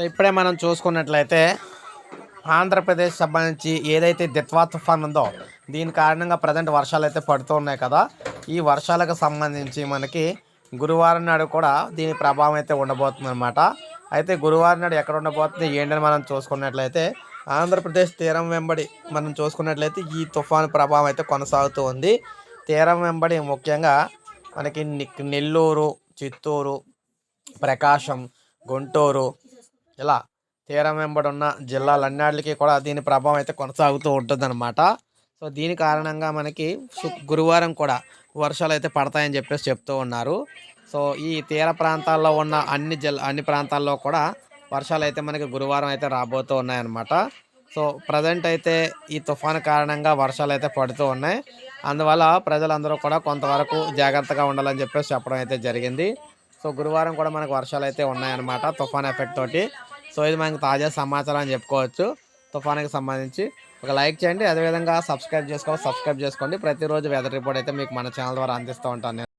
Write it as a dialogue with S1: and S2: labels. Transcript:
S1: So ఇప్పుడే మనం చూసుకున్నట్లయితే ఆంధ్రప్రదేశ్ సంబంధించి ఏదైతే దిత్వా తుఫాన్ ఉందో దీని కారణంగా ప్రజెంట్ వర్షాలు అయితే పడుతూ ఉన్నాయి కదా. ఈ వర్షాలకు సంబంధించి మనకి గురువారం నాడు కూడా దీని ప్రభావం అయితే ఉండబోతుంది అనమాట అయితే గురువారం నాడు ఎక్కడ ఉండబోతుంది ఏంటని మనం చూసుకున్నట్లయితే ఆంధ్రప్రదేశ్ తీరం వెంబడి మనం చూసుకున్నట్లయితే ఈ తుఫాను ప్రభావం అయితే కొనసాగుతూ ఉంది. తీరం వెంబడి ముఖ్యంగా మనకి నెల్లూరు చిత్తూరు ప్రకాశం గుంటూరు ఇలా తీరం వెంబడి ఉన్న జిల్లాలన్నిటికీ కూడా దీని ప్రభావం అయితే కొనసాగుతూ ఉంటుందన్నమాట. సో దీని కారణంగా మనకి గురువారం కూడా వర్షాలు అయితే పడతాయని చెప్పేసి చెప్తూ ఉన్నారు. సో ఈ తీర ప్రాంతాల్లో ఉన్న అన్ని జిల్లా అన్ని ప్రాంతాల్లో కూడా వర్షాలు అయితే మనకి గురువారం అయితే రాబోతూ ఉన్నాయన్నమాట. సో ప్రజెంట్ అయితే ఈ తుఫాను కారణంగా వర్షాలు అయితే పడుతూ ఉన్నాయి. అందువల్ల ప్రజలందరూ కూడా కొంతవరకు జాగ్రత్తగా ఉండాలని చెప్పేసి చెప్పడం అయితే జరిగింది. సో గురువారం కూడా మనకు వర్షాలు అయితే ఉన్నాయన్నమాట తుఫాన్ ఎఫెక్ట్ తోటి. సో ఇది మనకు తాజా సమాచారం అని చెప్పుకోవచ్చు. తుఫాన్కి సంబంధించి ఒక లైక్ చేయండి అదేవిధంగా సబ్స్క్రైబ్ చేసుకోవాలి సబ్స్క్రైబ్ చేసుకోండి. ప్రతిరోజు వెదర్ రిపోర్ట్ అయితే మీకు మన ఛానల్ ద్వారా అందిస్తూ ఉంటాను